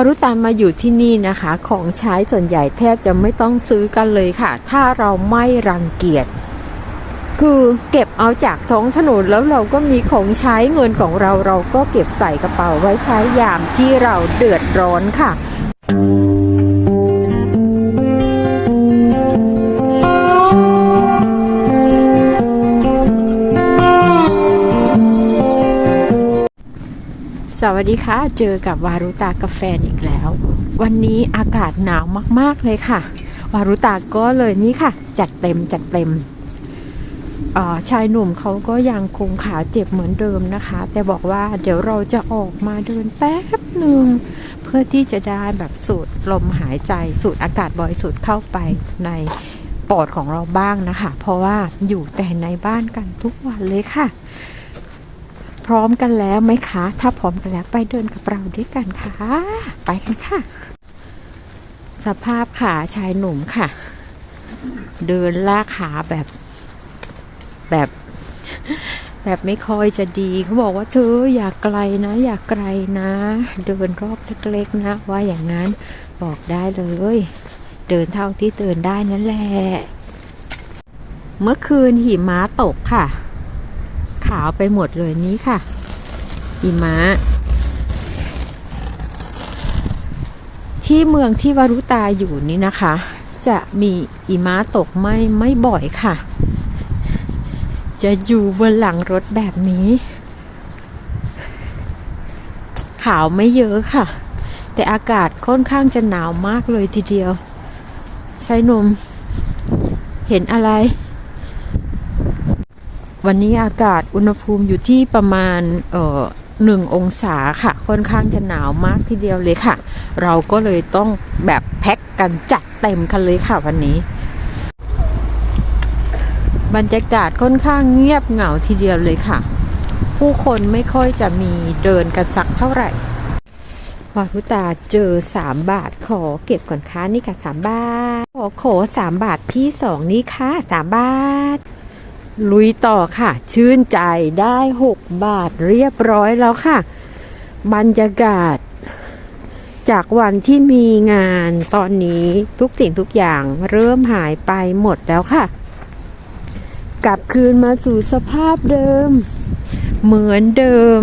อรุตานมาอยู่ที่นี่นะคะ ของใช้ส่วนใหญ่แทบจะไม่ต้องซื้อกันเลยค่ะ ถ้าเราไม่รังเกียจ คือเก็บเอาจากท้องถนนแล้วเราก็มีของใช้เงินของเราเราก็เก็บใส่กระเป๋าไว้ใช้ยามที่เราเดือดร้อนค่ะ สวัสดีค่ะ เจอกับวารุตากาแฟอีกแล้ว วันนี้อากาศหนาวมาก ๆ เลยค่ะ วารุตาก็เลยนี่ค่ะ จัดเต็มจัดเต็มอ่อชายหนุ่มเขาก็ยังคงขาเจ็บเหมือนเดิมนะคะ แต่บอกว่าเดี๋ยวเราจะออกมาเดินแป๊บหนึ่งเพื่อที่จะได้แบบสูดลมหายใจสูดอากาศบริสุทธิ์เข้าไปในปอดของเราบ้างนะคะ เพราะว่าอยู่แต่ในบ้านกันทุกวันเลยค่ะ พร้อมกันแล้วไหมคะ ถ้าพร้อมกันแล้วไปเดินกับเราด้วยกันค่ะ ไปกันค่ะ สภาพขาชายหนุ่มค่ะ เดินลากขาแบบแบบ แบบไม่ค่อยจะดีเขาบอกว่าเธออย่าไกลนะ อย่าไกลนะ เดินรอบเล็กๆนะ ว่าอย่างนั้นบอกได้เลย เดินเท่าที่เดินได้นั่นแหละเมื่อคืนหิมะตกค่ะ ขาวไปหมดเลยนี้ค่ะหิมะที่เมืองที่วารุตาอยู่นี่นะคะ จะมีหิมะตกไม่ไม่บ่อยค่ะ จะอยู่บนหลังรถแบบนี้ ขาวไม่เยอะค่ะ แต่อากาศค่อนข้างจะหนาวมากเลยทีเดียว ใชายหนุ่มเห็นอะไร วันนี้อากาศอุณหภูมิอยู่ที่ประมาณเอ่อหนึ่งองศาค่ะ ค่อนข้างจะหนาวมากทีเดียวเลยค่ะ เราก็เลยต้องแบบแพ็คกันจัดเต็มกันเลยค่ะวันนี้ บรรยากาศค่อนข้างเงียบเหงาทีเดียวเลยค่ะ ผู้คนไม่ค่อยจะมีเดินกันสักเท่าไหร่วารุตาเจอสามบาทขอเก็บก่อนค่ะนี่ค่ะสามบาท ขอโขสามบาทที่สองนี่ค่ะสามบาท ลุยต่อค่ะ ชื่นใจได้ 6 บาทเรียบร้อยแล้วค่ะ บรรยากาศ จากวันที่มีงานตอนนี้ทุกสิ่งทุกอย่างเริ่มหายไปหมดแล้วค่ะ กลับคืนมาสู่สภาพเดิม เหมือนเดิม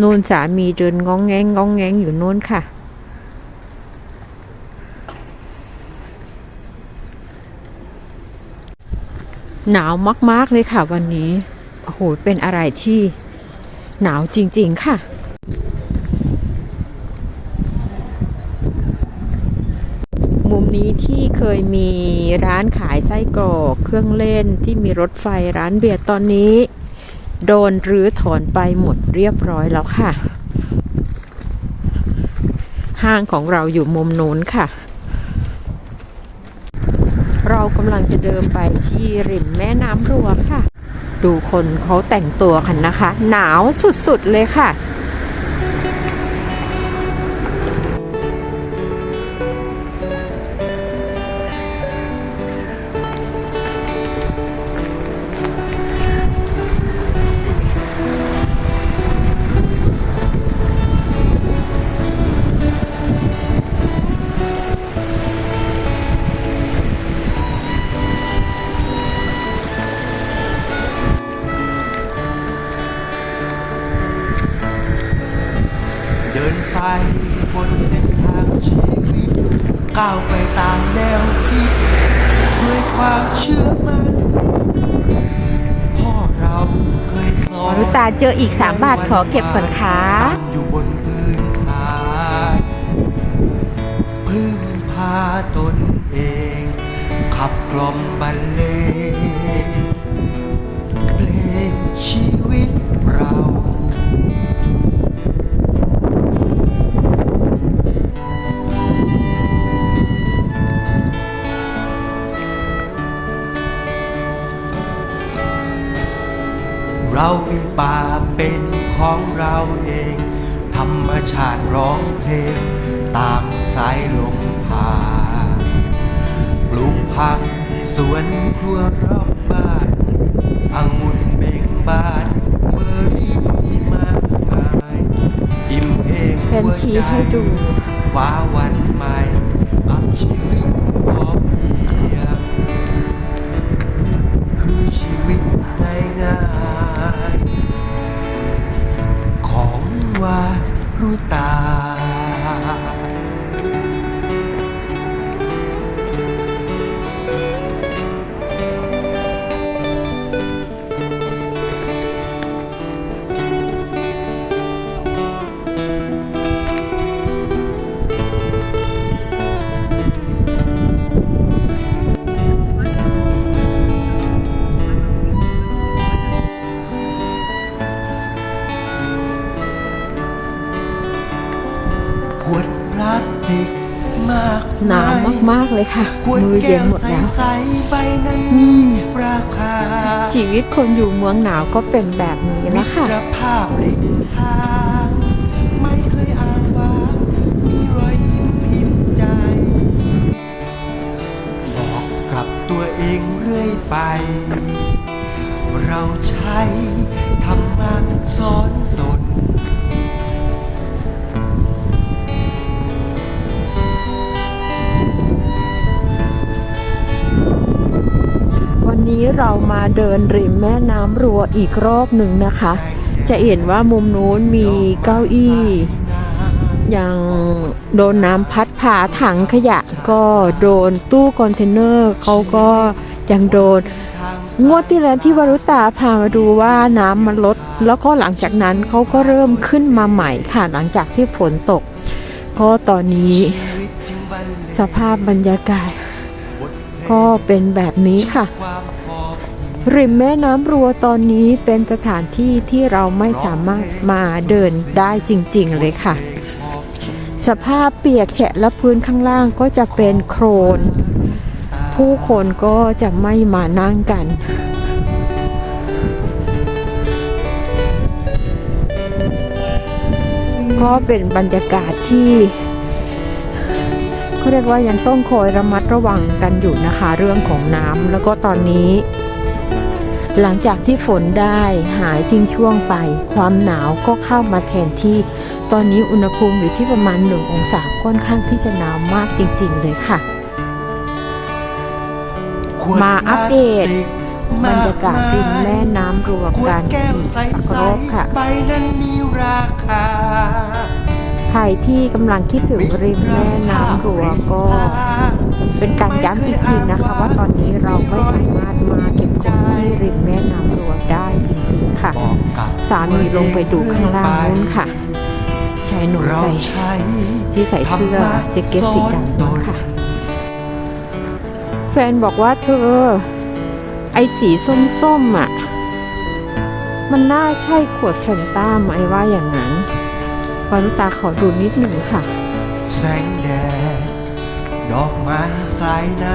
นูนสามีเดินงองแงงงองแงงอยู่นู้นค่ะ หนาวมาก ๆ เลยค่ะวันนี้ โอ้โห เป็นอะไรที่หนาวจริง ๆ ค่ะ มุมนี้ที่เคยมีร้านขายไส้กรอกเครื่องเล่นที่มีรถไฟร้านเบียร์ตอนนี้ โดนรื้อถอนไปหมดเรียบร้อยแล้วค่ะ ห้างของเราอยู่มุมนู้นค่ะ เรากำลังจะเดินไปที่ริมแม่น้ำรัวค่ะ ดูคนเขาแต่งตัวกันนะคะ หนาวสุดๆเลยค่ะ ก้าวไปตามแนวคิดด้วยความเชื่อมั่นพ่อเราเคยสอวานรุตาเจออีก 3 บาทขอเก็บก่อนค่ะตั้งอยู่บนพื้นฐานพึ่งพาตนเอง ขับกล่อมบรรเลง ป่าเป็นของเราเอง ธรรมชาติร้องเพลง ตามสายลมพาปลูกผักสวนครัวรอบบ้านองุ่นเบ่งบานเบอร์รี่มีมากมายชี้ให้ดูฟ้าวันใหม่อัพชีวิตพอเพียง ว่ารู้ตา มาก ๆ เลยค่ะขวดมือแก้เย็นวหมดแล้วใสๆใบนั้นอืมีมราคาชีวิตคนอยู่เมืองหนาวก็เป็นแบบนี้แล้วค่ะมิตรภาพริมทางไม่เคยอ้างว้างมีรอยยิ้มพิมพ์ใจบอกกับตัวเองเรื่อยไป เราใช้ธรรมะสอนตน เรามาเดินริมแม่น้ำรัวอีกรอบหนึ่งนะคะ จะเห็นว่ามุมนู้นมีเก้าอี้ยังโดนน้ำพัดพาถังขยะก็โดนตู้คอนเทนเนอร์เขาก็ยังโดน งวดที่แล้วที่วรุตาพามาดูว่าน้ำมันลด แล้วก็หลังจากนั้นเขาก็เริ่มขึ้นมาใหม่ค่ะหลังจากที่ฝนตก ก็ตอนนี้สภาพบรรยากาศ ก็เป็นแบบนี้ค่ะ ริมแม่น้ำรัวตอนนี้เป็นสถานที่ที่เราไม่สามารถมาเดินได้จริง ๆ เลยค่ะ สภาพเปียกแฉะและพื้นข้างล่างก็จะเป็นโครน ผู้คนก็จะไม่มานั่งกันก็เป็นบรรยากาศที่เขาเรียกว่ายังต้องคอยระมัดระวังกันอยู่นะคะ เรื่องของน้ำแล้วก็ตอนนี้ หลังจากที่ฝนได้หายทิ้งช่วงไป ความหนาวก็เข้ามาแทนที่ ตอนนี้อุณหภูมิอยู่ที่ประมาณหนึ่งองศาค่อนข้างที่จะหนาวมากจริงๆเลยค่ะ มาอัปเดตบรรยากาศริมแม่น้ำรวขวกัดนแก้วอีกใสสักรอบค่ะๆ ใครที่กำลังคิดถึงริมแม่น้ำรัวก็เป็นการย้ำอีกทีนะคะว่าตอนนี้เราไม่สามารถมาเก็บของที่ริมแม่น้ำรัวได้จริงๆค่ะ สามีลงไปดูข้างล่างนู้นค่ะชายหนุ่มใจที่ใส่เสื้อแจ็คเก็ตสีดำนู้นค่ะ แฟนบอกว่าเธอ ไอสีส้มๆอะ มันน่าใช่ขวดแฟนต้าไหมว่าอย่างนั้น วารุตาขอดูนิดหนึ่งค่ะ แสงแดดดอกไม้สายน้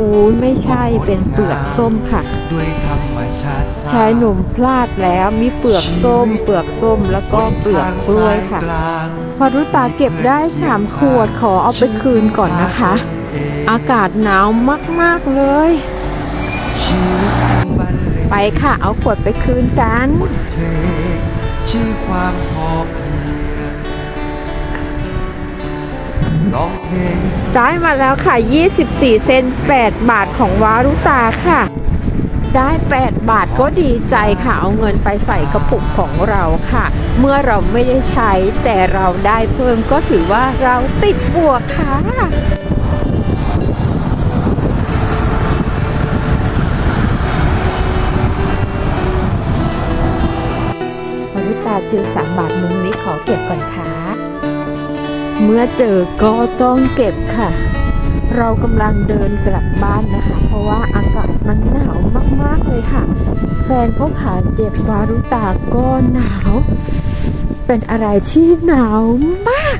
อูยไม่ใช่เป็นเปลือกส้มค่ะำด้วยธรรมชาติชายหนุ่มพลาดแล้วมีเปลือกส้ม เปลือกส้มแล้วก็เปลือกกล้วยค่ะพอรุตาเก็บได้สามขวดขอเอาไปคืนก่อนนะคะ อากาศหนาวมาก ๆ เลยชีวิตจึงบรรเลงไปค่ะเอาขวดไปคืนกันเพลงชื่อความพอเร้องเพลง ได้มาแล้วค่ะ 24 เซน8 บาทของวารุตาค่ะ ได้ 8 บาทก็ดีใจค่ะ เอาเงินไปใส่กระปุกของเราค่ะ เมื่อเราไม่ได้ใช้แต่เราได้เพิ่มก็ถือว่าเราติดบวกค่ะวารุตาเจอสามบาทมุมนี้ขอเก็บก่อนค่ะ เมื่อเจอก็ต้องเก็บค่ะ เรากำลังเดินกลับบ้านนะคะ เพราะว่าอากาศมันหนาวมากๆเลยค่ะ แฟนก็ขาเจ็บวารุตาก็หนาว เป็นอะไรที่หนาวมาก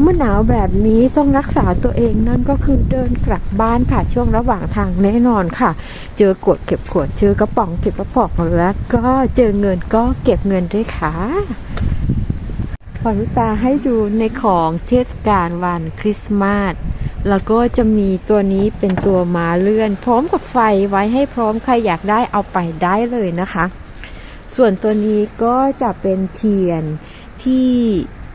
เมื่อหนาวแบบนี้ต้องรักษาตัวเองนั่นก็คือเดินกลับบ้านค่ะช่วงระหว่างทางแน่นอนค่ะ เจอกวดเก็บขวดเจอกระป๋องเก็บกระป๋องแล้วก็เจอเงินก็เก็บเงินด้วยค่ะ พอรุตาให้ดูในของเทศกาลวันคริสต์มาส แล้วก็จะมีตัวนี้เป็นตัวมาเลื่อน พร้อมกับไฟไว้ให้พร้อมใครอยากได้เอาไปได้เลยนะคะ ส่วนตัวนี้ก็จะเป็นเทียนที่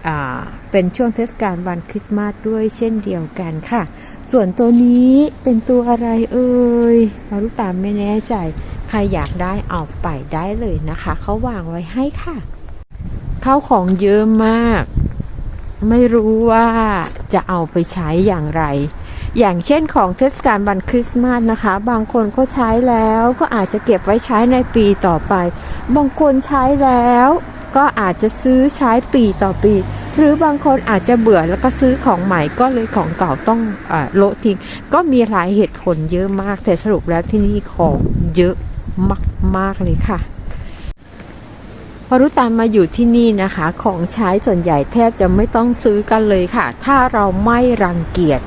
อ่าเป็นช่วงเทศกาลวันคริสต์มาสด้วยเช่นเดียวกันค่ะ ส่วนตัวนี้เป็นตัวอะไรเอ่ยมารุตามไม่แน่ใจ ใครอยากได้เอาไปได้เลยนะคะ เขาวางไว้ให้ค่ะ ข้าวของเยอะมาก ไม่รู้ว่าจะเอาไปใช้อย่างไร อย่างเช่นของเทศกาลวันคริสต์มาสนะคะ บางคนก็ใช้แล้วก็อาจจะเก็บไว้ใช้ในปีต่อไป บางคนใช้แล้วก็อาจจะซื้อใช้ปีต่อปี หรือบางคนอาจจะเบื่อแล้วก็ซื้อของใหม่ก็เลยของเก่าต้องอโละทิ้ง ก็มีหลายเหตุผลเยอะมาก แต่สรุปแล้วที่นี่ของเยอะมาก ๆ เลยค่ะ พอรุตานมาอยู่ที่นี่นะคะ ของใช้ส่วนใหญ่แทบจะไม่ต้องซื้อกันเลยค่ะ ถ้าเราไม่รังเกียจ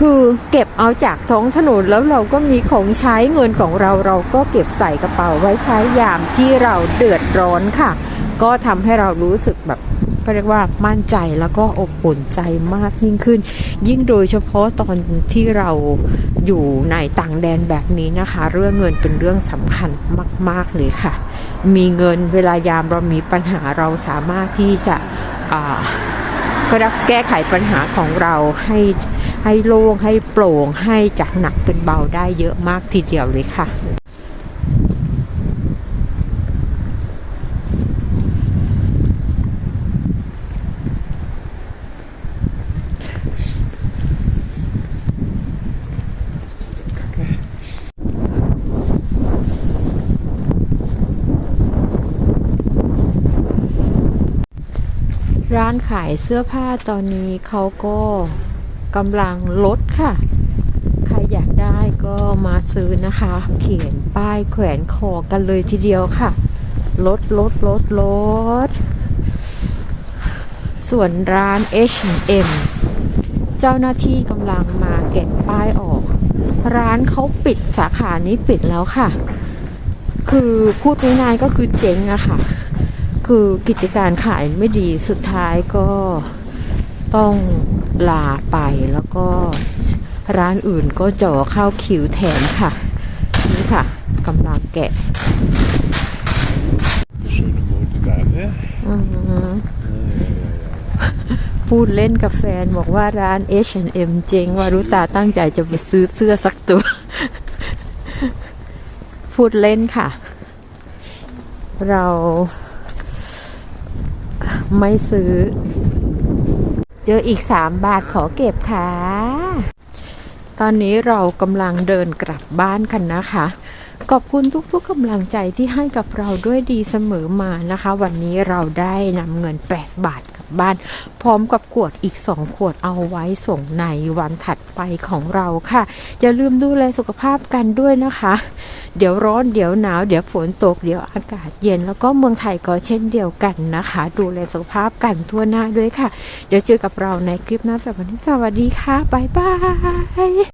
คือเก็บเอาจากท้องถนนแล้วเราก็มีของใช้เงินของเราเราก็เก็บใส่กระเป๋าไว้ใช้ยามที่เราเดือดร้อนค่ะ ก็ทำให้เรารู้สึกแบบ็เรียกว่ามั่นใจแล้วก็อบอุ่นใจมากยิ่งขึ้น ยิ่งโดยเฉพาะตอนที่เราอยู่ในต่างแดนแบบนี้นะคะ เรื่องเงินเป็นเรื่องสำคัญมาก ๆ เลยค่ะ มีเงินเวลายามเรามีปัญหาเราสามารถที่จะก็รับแก้ไขปัญหาของเราให้ให้โล่งให้โปร่งให้จากหนักเป็นเบาได้เยอะมากทีเดียวเลยค่ะ ร้านขายเสื้อผ้าตอนนี้เขาก็กำลังลดค่ะ ใครอยากได้ก็มาซื้อนะคะ เขียนป้ายแขวนคอกันเลยทีเดียวค่ะ ลดลดลดลด ส่วนร้าน H&M เจ้าหน้าที่กำลังมาเก็บป้ายออก ร้านเขาปิดสาขานี้ปิดแล้วค่ะ คือพูดง่ายๆก็คือเจ๊งอะค่ะ คือกิจการขายไม่ดีสุดท้ายก็ต้องลาไปแล้วก็ร้านอื่นก็จ่อเข้าคิวแทนค่ะ นี่ค่ะกำลังแกะ Schöne Mode da, ne? อือหือพูดเล่นกับแฟนบอกว่าร้าน H&M เจ๊งว่ารุตาตั้งใจจะไปซื้อเสื้อสักตัว พูดเล่นค่ะ เรา ไม่ซื้อ เจออีกสามบาทขอเก็บค่ะ ตอนนี้เรากำลังเดินกลับบ้านกันนะคะ ขอบคุณทุกๆกำลังใจที่ให้กับเราด้วยดีเสมอมานะคะ วันนี้เราได้นำเงิน 8 บาทกลับบ้าน พร้อมกับขวดอีก 2 ขวดเอาไว้ส่งในวันถัดไปของเราค่ะ อย่าลืมดูแลสุขภาพกันด้วยนะคะเดี๋ยวร้อนเดี๋ยวหนาว เดี๋ยวฝนตกเดี๋ยวอากาศเย็น แล้วก็เมืองไทยก็เช่นเดียวกันนะคะ ดูแลสุขภาพกันทั่วหน้าด้วยค่ะ เดี๋ยวเจอกับเราในคลิปหน้าสำหรับวันนี้สวัสดีค่ะบ๊ายบาย